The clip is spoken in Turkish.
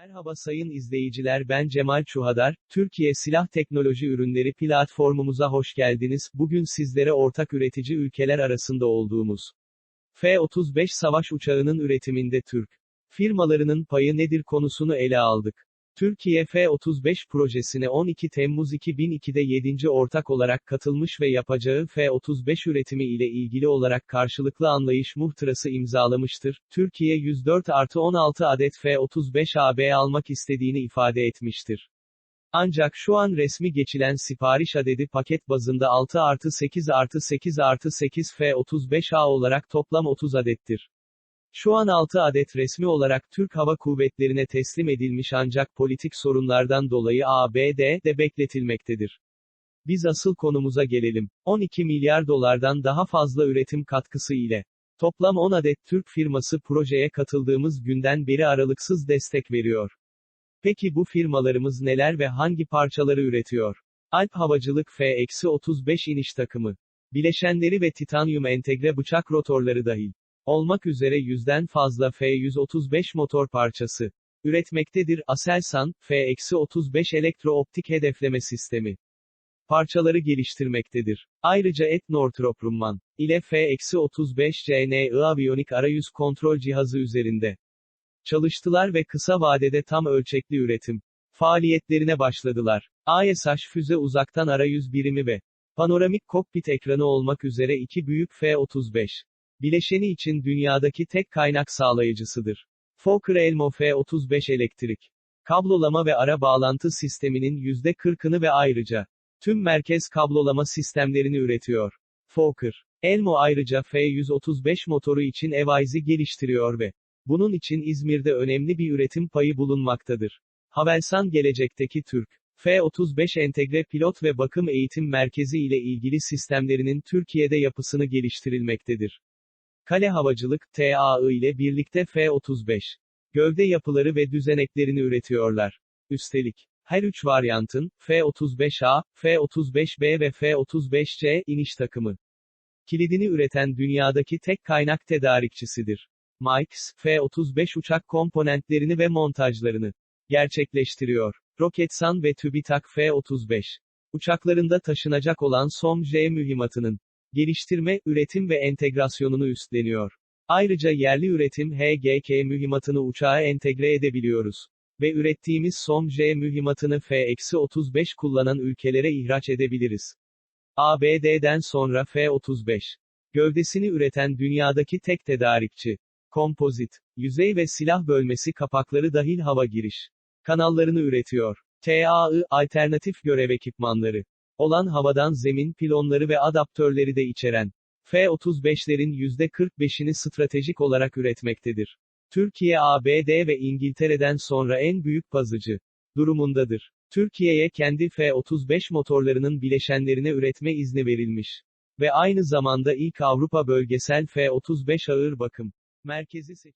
Merhaba sayın izleyiciler ben Cemal Çuhadar, Türkiye Silah Teknoloji Ürünleri platformumuza hoş geldiniz. Bugün sizlere ortak üretici ülkeler arasında olduğumuz F-35 savaş uçağının üretiminde Türk firmalarının payı nedir konusunu ele aldık. Türkiye F-35 projesine 12 Temmuz 2002'de 7. ortak olarak katılmış ve yapacağı F-35 üretimi ile ilgili olarak karşılıklı anlayış muhtırası imzalamıştır. Türkiye 104 artı 16 adet F-35 AB almak istediğini ifade etmiştir. Ancak şu an resmi geçilen sipariş adedi paket bazında 6 artı 8 artı 8 artı 8 F-35A olarak toplam 30 adettir. Şu an 6 adet resmi olarak Türk Hava Kuvvetleri'ne teslim edilmiş ancak politik sorunlardan dolayı ABD'de bekletilmektedir. Biz asıl konumuza gelelim. 12 milyar dolardan daha fazla üretim katkısı ile toplam 10 adet Türk firması projeye katıldığımız günden beri aralıksız destek veriyor. Peki bu firmalarımız neler ve hangi parçaları üretiyor? Alp Havacılık F-35 iniş takımı. Bileşenleri ve titanyum entegre bıçak rotorları dahil olmak üzere yüzden fazla F-135 motor parçası üretmektedir. Aselsan, F-35 elektro-optik hedefleme sistemi parçaları geliştirmektedir. Ayrıca Et Northrop Grumman ile F-35 CNI aviyonik arayüz kontrol cihazı üzerinde çalıştılar ve kısa vadede tam ölçekli üretim faaliyetlerine başladılar. AESH füze uzaktan arayüz birimi ve panoramik kokpit ekranı olmak üzere iki büyük F-35 bileşeni için dünyadaki tek kaynak sağlayıcısıdır. Fokker Elmo F-35 elektrik, kablolama ve ara bağlantı sisteminin %40'ını ve ayrıca tüm merkez kablolama sistemlerini üretiyor. Fokker, Elmo ayrıca F-135 motoru için EVIZ'i geliştiriyor ve bunun için İzmir'de önemli bir üretim payı bulunmaktadır. Havelsan gelecekteki Türk F-35 entegre pilot ve bakım eğitim merkezi ile ilgili sistemlerinin Türkiye'de yapısını geliştirilmektedir. Kale Havacılık, TAI ile birlikte F-35 gövde yapıları ve düzeneklerini üretiyorlar. Üstelik, her üç varyantın, F-35A, F-35B ve F-35C, iniş takımı kilidini üreten dünyadaki tek kaynak tedarikçisidir. Mike's, F-35 uçak komponentlerini ve montajlarını gerçekleştiriyor. Roketsan ve TÜBİTAK F-35 uçaklarında taşınacak olan SOM-J mühimmatının geliştirme, üretim ve entegrasyonunu üstleniyor. Ayrıca yerli üretim HGK mühimmatını uçağa entegre edebiliyoruz. Ve ürettiğimiz SOM-J mühimmatını F-35 kullanan ülkelere ihraç edebiliriz. ABD'den sonra F-35 gövdesini üreten dünyadaki tek tedarikçi. Kompozit, yüzey ve silah bölmesi kapakları dahil hava giriş kanallarını üretiyor. TAI, alternatif görev ekipmanları olan havadan zemin pilonları ve adaptörleri de içeren F-35'lerin %45'ini stratejik olarak üretmektedir. Türkiye ABD ve İngiltere'den sonra en büyük pazıcı durumundadır. Türkiye'ye kendi F-35 motorlarının bileşenlerine üretme izni verilmiş. Ve aynı zamanda ilk Avrupa bölgesel F-35 ağır bakım merkezi seçilmiş.